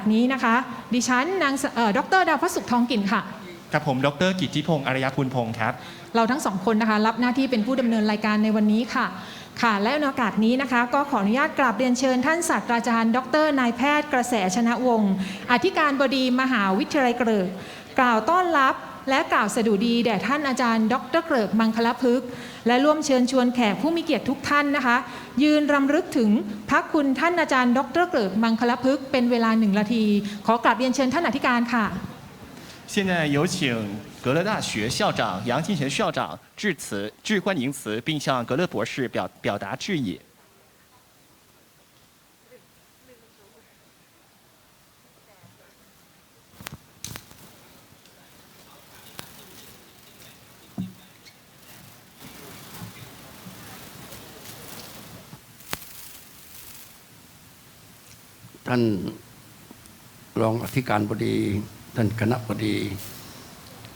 สนี้นะคะ ดิฉันนางสเอ่อดรดาวพระสุขทองกลิ่นค่ะกับผม ดรกิจจิพงศ์อารยภูลพงศ์ครับ เราทั้งสองคนนะคะ รับหน้าที่เป็นผู้ดำเนินรายการในวันนี้ค่ะ ค่ะ และในโอกาสนี้นะคะ ก็ขออนุญาตกราบเรียนเชิญท่านศาสตราจารย์ ดรนายแพทย์กระแสชนะวงศ์อธิการบดีมหาวิทยาลัยเกริกกล่าวต้อนรับและกล่าวสดุดีแด่ท่านอาจารย์ ดรเกริกมังคลพฤกษ์ และร่วมเชิญชวนแขกผู้มีเกียรติทุกท่านนะคะ ยืนรำลึกถึงพระคุณท่านอาจารย์ ดรเกริกมังคลพฤกษ์เป็นเวลาหนึ่งนาที ขอกราบเรียนเชิญท่านอธิการค่ะ 现在有请格勒大学校长杨金泉校长致辞致欢迎词，并向格勒博士表表达致意。 ท่านรองอธิการบดี ท่านคณะบดี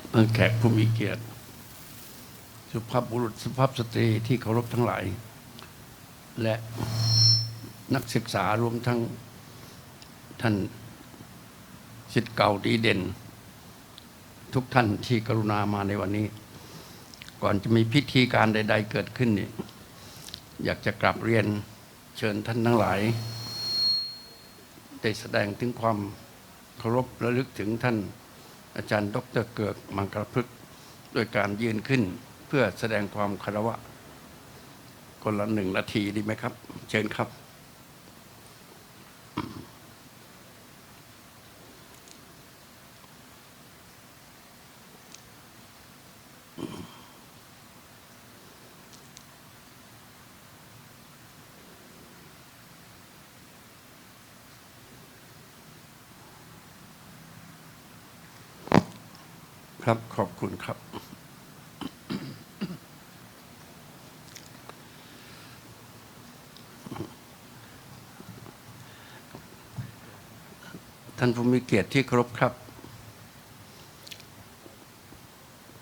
เพื่อนแขกผู้มีเกียรติ สุภาพบุรุษสุภาพสตรีที่เคารพทั้งหลาย และนักศึกษารวมทั้งท่านสิทธิ์เก่าดีเด่น ทุกท่านที่กรุณามาในวันนี้ ก่อนจะมีพิธีการใด ๆ เกิดขึ้นนี่อยากจะกลับเรียนเชิญท่านทั้งหลาย ได้แสดงถึงความเคารพระลึกถึงท่านอาจารย์ดรเกิกมังกรพฤกษ์ด้วยการยืนขึ้นเพื่อแสดงความคารวะคนละหนึ่งนาทีดีไหมครับ เชิญครับ ครับขอบคุณครับ ท่านผู้มีเกียรติที่ครพครับ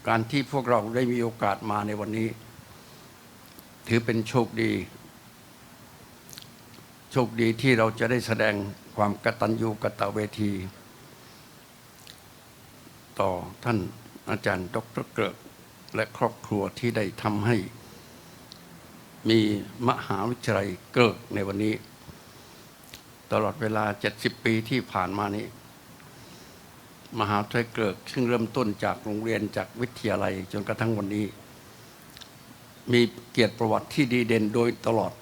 การที่พวกเราได้มีโอกาสมาในวันนี้ ถือเป็นโชคดี โชคดีที่เราจะได้แสดงความกตัญญูกตเวที ต่อท่านอาจารย์ดรเกิกและครอบครัวที่ได้ทำให้ มีมหาวิทยาลัยเกิกในวันนี้ ตลอดเวลา 70 ปีที่ผ่านมานี้ มหาวิทยาลัยเกิกซึ่งเริ่มต้นจากโรงเรียนจากวิทยาลัยจนกระทั่งวันนี้ มีเกียรติประวัติที่ดีเด่นโดยตลอด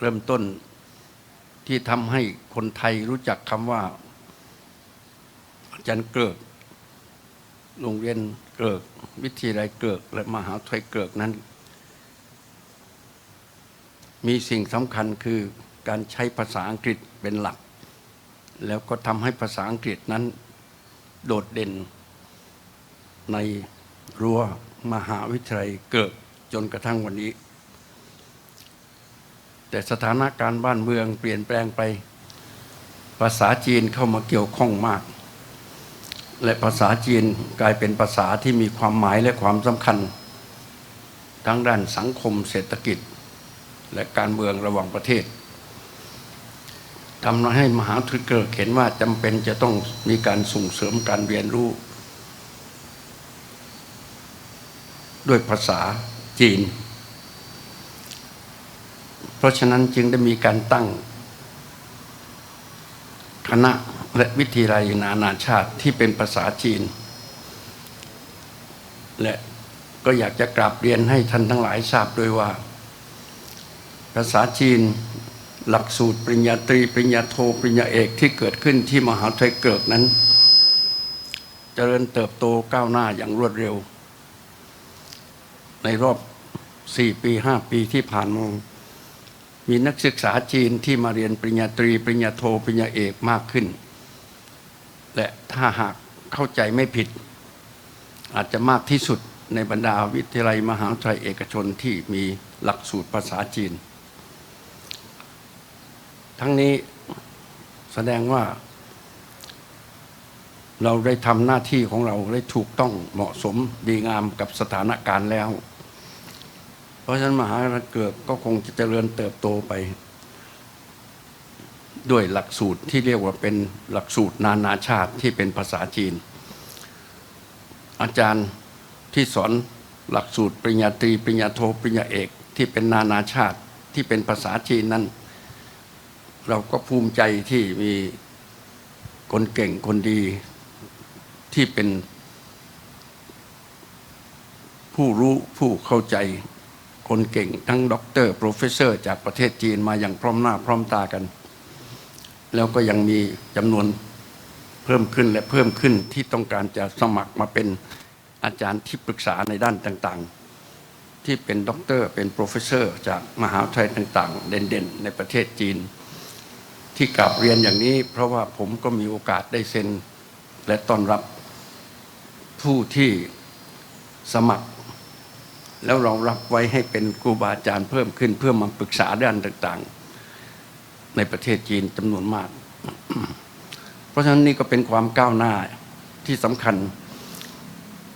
เริ่มต้นที่ทำให้คนไทยรู้จักคำว่า จารเกิกโรงเรียนเกิก วิทยาลัยเกิก และมหาวิทยาลัยเกิกนั้น มีสิ่งสำคัญคือการใช้ภาษาอังกฤษเป็นหลัก แล้วก็ทำให้ภาษาอังกฤษนั้น โดดเด่น ในรั้วมหาวิทยาลัยเกิกจนกระทั่งวันนี้ แต่สถานการณ์บ้านเมืองเปลี่ยนแปลงไป ภาษาจีนเข้ามาเกี่ยวข้องมาก และภาษาจีนกลายเป็นภาษาที่มีความหมายและความสำคัญ ทั้งด้านสังคมเศรษฐกิจ และการเมืองระหว่างประเทศทำให้มหาทยาลัยเกิดเห็นว่าจำเป็นจะต้องมีการส่งเสริมการเรียนรู้ ด้วยภาษาจีน เพราะฉะนั้นจึงได้มีการตั้งคณะ และวิทยาลัยนานาชาติที่เป็นภาษาจีน และก็อยากจะกราบเรียนให้ท่านทั้งหลายทราบด้วยว่า ภาษาจีนหลักสูตรปริญญาตรี ปริญญาโทปริญญาเอกที่เกิดขึ้นที่มหาวิทยาลัยเกิดนั้นเจริญเติบโตก้าวหน้าอย่างรวดเร็ว ในรอบ 4 ปี 5 ปีที่ผ่านมามีนักศึกษาจีนที่มาเรียนปริญญาตรี ปริญญาโทปริญญาเอกมากขึ้น และถ้าหากเข้าใจไม่ผิด อาจจะมากที่สุดในบรรดาวิทยาลัยมหาวิทยาลัยเอกชนที่มีหลักสูตรภาษาจีน ทั้งนี้แสดงว่า เราได้ทำหน้าที่ของเราได้ถูกต้องเหมาะสมดีงามกับสถานการณ์แล้ว เพราะฉะนั้นมหาวิทยาลัยเกิดก็คงจะเจริญเติบโตไป ด้วยหลักสูตรที่เรียกว่าเป็นหลักสูตรนานาชาติที่เป็นภาษาจีน อาจารย์ที่สอนหลักสูตรปริญญาตรีปริญญาโทปริญญาเอกที่เป็นนานาชาติที่เป็นภาษาจีนนั้น เราก็ภูมิใจที่มีคนเก่งคนดีที่เป็นผู้รู้ผู้เข้าใจคนเก่งทั้งด็อกเตอร์โปรเฟสเซอร์จากประเทศจีนมาอย่างพร้อมหน้าพร้อมตากัน แล้วก็ยังมีจำนวนเพิ่มขึ้นและเพิ่มขึ้นที่ต้องการจะสมัครมาเป็นอาจารย์ที่ปรึกษาในด้านต่างๆ ที่เป็นด็อกเตอร์เป็นโปรเฟสเซอร์จากมหาวิทยาลัยต่างๆ เด่นๆ ในประเทศจีน ที่กลับเรียนอย่างนี้ เพราะว่าผมก็มีโอกาสได้เซ็น และต้อนรับผู้ที่สมัคร แล้วเรารับไว้ให้เป็นครูบาอาจารย์เพิ่มขึ้นเพื่อมาปรึกษาด้านต่างๆ ในประเทศจีนจำนวนมาก เพราะฉะนั้นนี่ก็เป็นความก้าวหน้าที่สำคัญ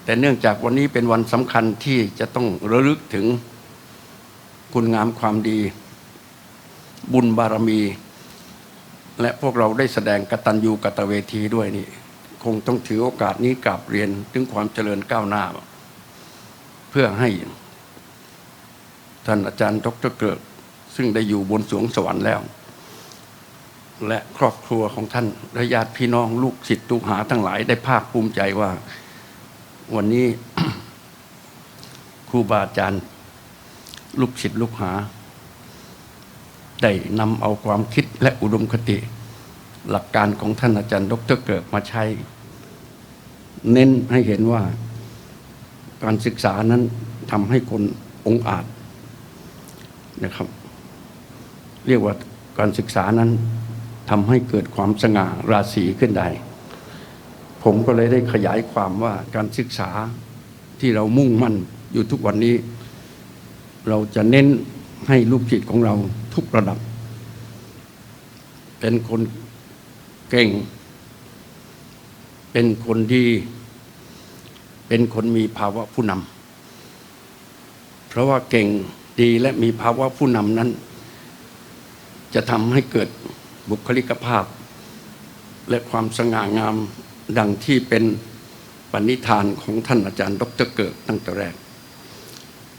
แต่เนื่องจากวันนี้เป็นวันสำคัญที่จะต้องระลึกถึงคุณงามความดี บุญบารมี และพวกเราได้แสดงกตัญญูกตเวทีด้วยนี่ คงต้องถือโอกาสนี้กราบเรียนถึงความเจริญก้าวหน้า เพื่อให้ท่านอาจารย์ดรเกิดซึ่งได้อยู่บนสวงสวรรค์แล้ว และครอบครัวของท่านและญาติพี่น้องลูกศิษย์ลูกหาทั้งหลายได้ภาคภูมิใจว่า วันนี้ครูบาอาจารย์ ลูกศิษย์ลูกหา ได้นำเอาความคิดและอุดมคติ หลักการของท่านอาจารย์ ดรเกิดมาใช้ เน้นให้เห็นว่าการศึกษานั้นทำให้คนองอาจนะครับ เรียกว่าการศึกษานั้น ทำให้เกิดความสง่าราศีขึ้นได้ ผมก็เลยได้ขยายความว่าการศึกษาที่เรามุ่งมั่นอยู่ทุกวันนี้ เราจะเน้นให้ลูกจิตของเราทุกระดับ เป็นคนเก่ง เป็นคนดี เป็นคนมีภาวะผู้นำเพราะว่าเก่งดีและมีภาวะผู้นำนั้น จะทำให้เกิด บุคลิกภาพ และความสง่างามดังที่เป็นปณิธานของท่านอาจารย์ ดรเกิดตั้งแต่แรก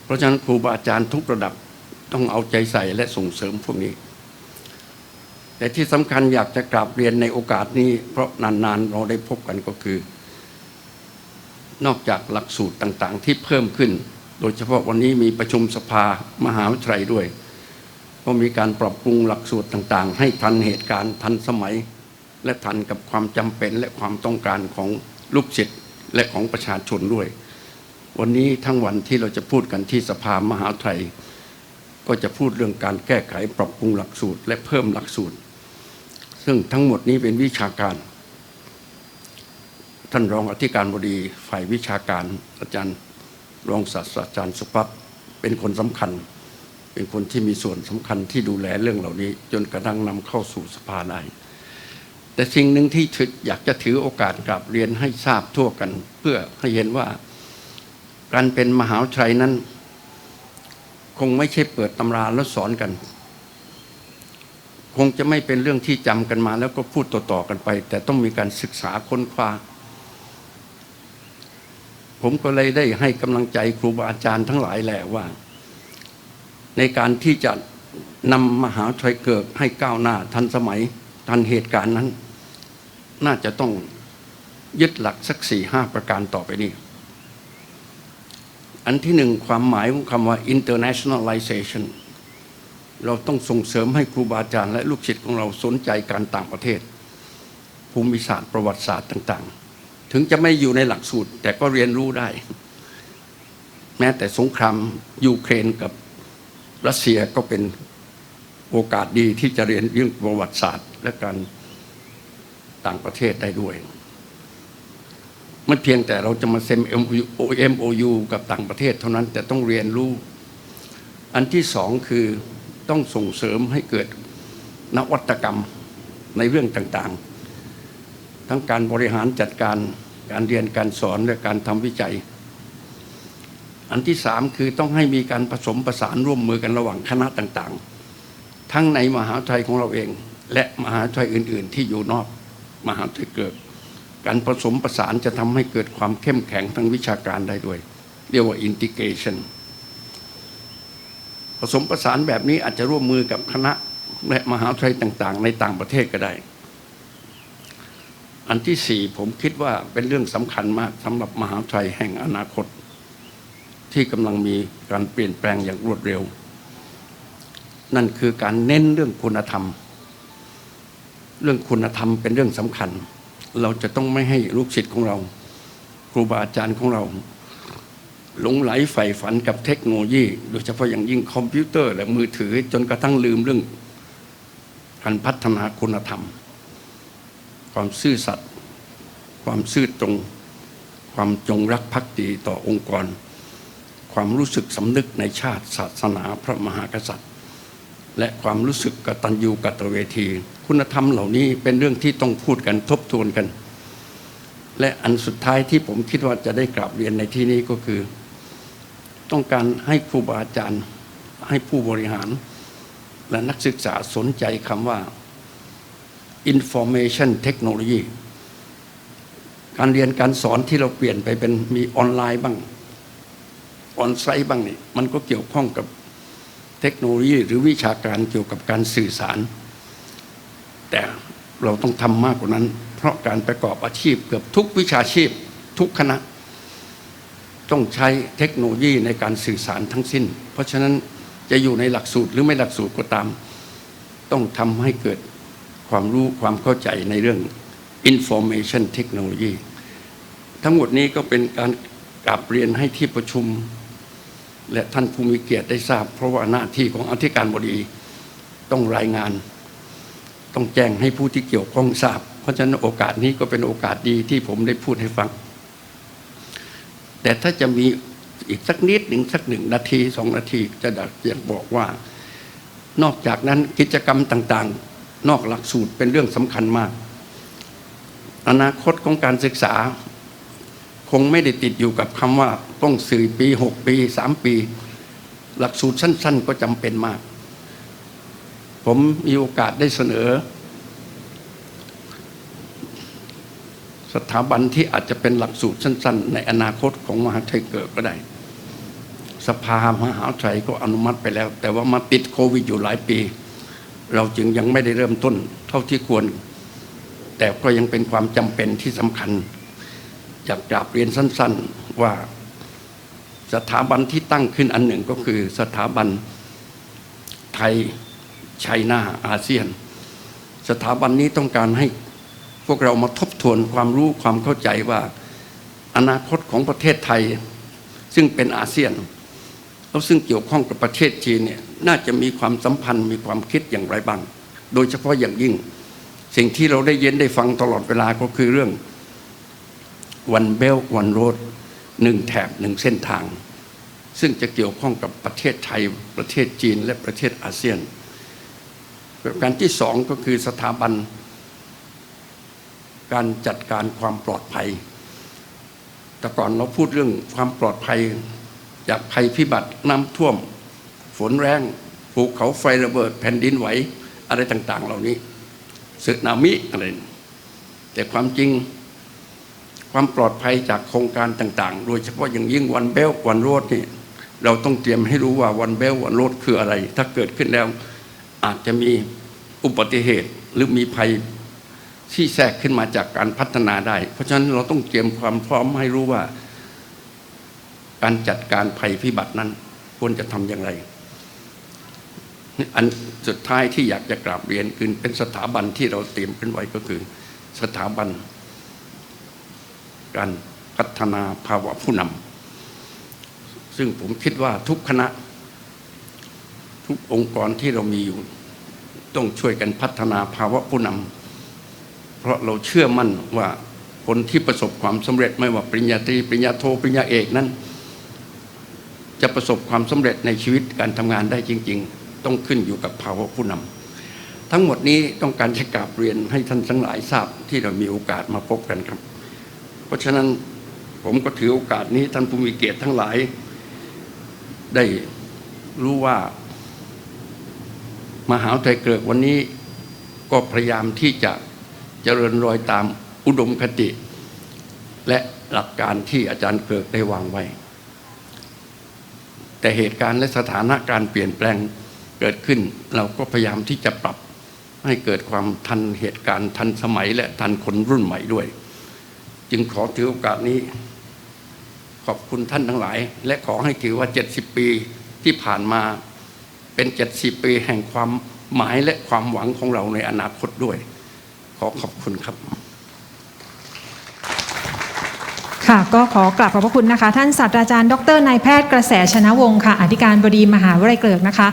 เพราะฉะนั้นครูบาอาจารย์ทุกระดับต้องเอาใจใส่และส่งเสริมพวกนี้ แต่ที่สำคัญอยากจะกราบเรียนในโอกาสนี้ เพราะนานๆเราได้พบกันก็คือ นอกจากหลักสูตรต่างๆ ที่เพิ่มขึ้น โดยเฉพาะวันนี้มีประชุมสภามหาวิทยาลัยด้วย ก็มีการปรับปรุงหลักสูตรต่าง ๆ ให้ทันเหตุการณ์ทันสมัย และทันกับความจำเป็นและความต้องการของลูกศิษย์และของประชาชนด้วย วันนี้ทั้งวันที่เราจะพูดกันที่สภามหาวิทย ก็จะพูดเรื่องการแก้ไขปรับปรุงหลักสูตร และเพิ่มหลักสูตร ซึ่งทั้งหมดนี้เป็นวิชาการ ท่านรองอธิการบดีฝ่ายวิชาการอาจารย์รองศาสตราจารย์สุพัฒน์เป็นคนสำคัญ เป็นคนที่มีส่วนสำคัญที่ดูแลเรื่องเหล่านี้ จนกระทั่งนำเข้าสู่สภาได้แต่สิ่งหนึ่งที่ออยากจะถือโอกาสกลับเรียนให้ทราบทั่วกัน เพื่อให้เห็นว่าการเป็นมหาวิทยาลัยนั้น คงไม่ใช่เปิดตำราแล้วสอนกัน คงจะไม่เป็นเรื่องที่จำกันมา แล้วก็พูดต่อๆกันไป แต่ต้องมีการศึกษาค้นคว้าผมก็เลยได้ให้กำลังใจครูบาอาจารย์ทั้งหลายแหละว่า ในการที่จะนำมหาวิทยาลัยเกิดให้ก้าวหน้าทันสมัยทันเหตุการณ์นั้น น่าจะต้องยึดหลักสักสี่ห้าประการต่อไปนี้ อันที่หนึ่งความหมายของคำว่า internationalization เราต้องส่งเสริมให้ครูบาอาจารย์และลูกศิษย์ของเราสนใจการต่างประเทศ ภูมิศาสตร์ประวัติศาสตร์ต่าง ๆ ถึงจะไม่อยู่ในหลักสูตรแต่ก็เรียนรู้ได้ แม้แต่สงครามยูเครนกับ รัสเซียก็เป็นโอกาสดีที่จะเรียนเรื่องประวัติศาสตร์ และการต่างประเทศได้ด้วยไม่เพียงแต่เราจะมาเซ็น MOU กับต่างประเทศเท่านั้นแต่ต้องเรียนรู้ อันที่สองคือต้องส่งเสริมให้เกิดนวัตกรรมในเรื่องต่างๆ ทั้งการบริหารจัดการการเรียนการสอนและการทำวิจัย อันที่สามคือต้องให้มีการผสมประสานร่วมมือกันระหว่างคณะต่างๆ ทั้งในมหาวิทยาลัยของเราเอง และมหาวิทยาลัยอื่น ๆ ที่อยู่นอกมหาวิทยาลัยเกิด การผสมประสานจะทำให้เกิดความเข้มแข็งทางวิชาการได้ด้วย เรียกว่า integration ผสมประสานแบบนี้อาจจะร่วมมือกับคณะและมหาวิทยาลัยต่าง ๆ ในต่างประเทศก็ได้ อันที่สี่ผมคิดว่าเป็นเรื่องสำคัญมากสำหรับมหาวิทยาลัยแห่งอนาคต ที่กำลังมีการเปลี่ยนแปลงอย่างรวดเร็ว นั่นคือการเน้นเรื่องคุณธรรม เรื่องคุณธรรมเป็นเรื่องสำคัญ เราจะต้องไม่ให้ลูกศิษย์ของเรา ครูบาอาจารย์ของเรา หลงไหลใฝ่ฝันกับเทคโนโลยี โดยเฉพาะอย่างยิ่งคอมพิวเตอร์และมือถือจนกระทั่งลืมเรื่องการพัฒนาคุณธรรม ความซื่อสัตย์ความซื่อตรง ความจงรักภักดีต่อองค์กร ความรู้สึกสำนึกในชาติศาสนาพระมหากษัตริย์ และความรู้สึกกตัญญูกตเวที คุณธรรมเหล่านี้เป็นเรื่องที่ต้องพูดกันทบทวนกัน และอันสุดท้ายที่ผมคิดว่าจะได้กราบเรียนในที่นี้ก็คือ ต้องการให้ครูบาอาจารย์ให้ผู้บริหาร และนักศึกษาสนใจคำว่า information technology การเรียนการสอนที่เราเปลี่ยนไปเป็นมีออนไลน์บ้าง ออนไซต์บ้างนี่มันก็เกี่ยวข้องกับเทคโนโลยีหรือวิชาการเกี่ยวกับการสื่อสาร แต่เราต้องทำมากกว่านั้น เพราะการประกอบอาชีพเกือบทุกวิชาชีพทุกคณะ ต้องใช้เทคโนโลยีในการสื่อสารทั้งสิ้น เพราะฉะนั้นจะอยู่ในหลักสูตรหรือไม่หลักสูตรก็ตาม ต้องทำให้เกิดความรู้ความเข้าใจในเรื่อง information technology ทั้งหมดนี้ก็เป็นการกราบเรียนให้ที่ประชุม และท่านผู้มีเกียรติได้ทราบ เพราะว่าหน้าที่ของอธิการบดีต้องรายงาน ต้องแจ้งให้ผู้ที่เกี่ยวข้องทราบ เพราะฉะนั้นโอกาสนี้ก็เป็นโอกาสดีที่ผมได้พูดให้ฟัง แต่ถ้าจะมีอีกสักนิดหนึ่งสักหนึ่งนาทีสองนาทีจะอยากบอกว่า นอกจากนั้นกิจกรรมต่างๆ นอกหลักสูตรเป็นเรื่องสำคัญมาก อนาคตของการศึกษา งไม่ได้ติดอยู่กับคำว่าต้องสี่ปีหกปีสามปี หลักสูตรสั้น ๆ ก็จำเป็นมาก ผมมีโอกาสได้เสนอ สถาบันที่อาจจะเป็นหลักสูตรสั้น ๆ ในอนาคตของมหาวิทยาลัยเกิดก็ได้ สภามหาวิทยาลัยก็อนุมัติไปแล้ว แต่ว่ามาติดโควิดอยู่หลายปี เราจึงยังไม่ได้เริ่มต้นเท่าที่ควร แต่ก็ยังเป็นความจำเป็นที่สำคัญ อยากกราบเรียนสั้น ๆว่าสถาบันที่ตั้งขึ้นอันหนึ่งก็คือสถาบันไทยไชน่าอาเซียน สถาบันนี้ต้องการให้พวกเรามาทบทวนความรู้ความเข้าใจว่าอนาคตของประเทศไทย ซึ่งเป็นอาเซียนแล้วซึ่งเกี่ยวข้องกับประเทศจีนเนี่ยน่าจะมีความสัมพันธ์มีความคิดอย่างไรบ้าง โดยเฉพาะอย่างยิ่ง สิ่งที่เราได้เย็นได้ฟังตลอดเวลาก็คือเรื่อง one belt one road หนึ่งแถบหนึ่งเส้นทาง ซึ่งจะเกี่ยวข้องกับประเทศไทย ประเทศจีนและประเทศอาเซียนประการที่สองก็คือสถาบัน การจัดการความปลอดภัย แต่ก่อนเราพูดเรื่องความปลอดภัย จากภัยพิบัติน้ำท่วม ฝนแรงภูเขาไฟระเบิดแผ่นดินไหว อะไรต่าง ๆ เหล่านี้สึนามิอะไร แต่ความจริง ความปลอดภัยจากโครงการต่างๆ โดยเฉพาะอย่างยิ่งวันเบลวันโรดนี่เราต้องเตรียมให้รู้ว่าวันเบลวันโรดคืออะไร ถ้าเกิดขึ้นแล้วอาจจะมีอุบัติเหตุหรือมีภัยที่แทรกขึ้นมาจากการพัฒนาได้ เพราะฉะนั้นเราต้องเตรียมความพร้อมให้รู้ว่า การจัดการภัยพิบัตินั้นควรจะทำอย่างไร อันสุดท้ายที่อยากจะกราบเรียนคือเป็นสถาบันที่เราเตรียมขึ้นไว้ก็คือ สถาบัน การพัฒนาภาวะผู้นำซึ่งผมคิดว่าทุกคณะ ทุกองค์กรที่เรามีอยู่ ต้องช่วยกันพัฒนาภาวะผู้นำเพราะเราเชื่อมั่นว่าคนที่ประสบความสำเร็จไม่ว่าปริญญาตรีปริญญาโทปริญญาเอกนั้น จะประสบความสำเร็จในชีวิตการทำงานได้จริง ๆ ต้องขึ้นอยู่กับภาวะผู้นำทั้งหมดนี้ต้องการจะกราบเรียนให้ท่านทั้งหลายทราบที่เรามีโอกาสมาพบกันครับ ราะฉะนั้นผมก็ถือโอกาสนี้ท่านผู้มีเกียรติทั้งหลาย ได้รู้ว่า มหาวิทยาลัยเกิดวันนี้ก็พยายามที่จะเจริญรอยตามอุดมคติ และหลักการที่อาจารย์เกิดได้วางไว้ แต่เหตุการณ์และสถานะการเปลี่ยนแปลงเกิดขึ้น เราก็พยายามที่จะปรับให้เกิดความทันเหตุการณ์ทันสมัยและทันคนรุ่นใหม่ด้วย จึงขอถือโอกาสนี้ ขอบคุณท่านทั้งหลาย และขอให้ถือว่า 70 ปีที่ผ่านมาเป็น 70 ปีแห่งความหมายและความหวังของเราในอนาคตด้วย ขอขอบคุณครับ ค่ะก็ขอกราบขอบพระคุณนะคะ ท่านศาสตราจารย์ ดรนายแพทย์กระแสชนะวงศ์ค่ะ อธิการบดีมหาวิทยาลัยเกริกนะคะ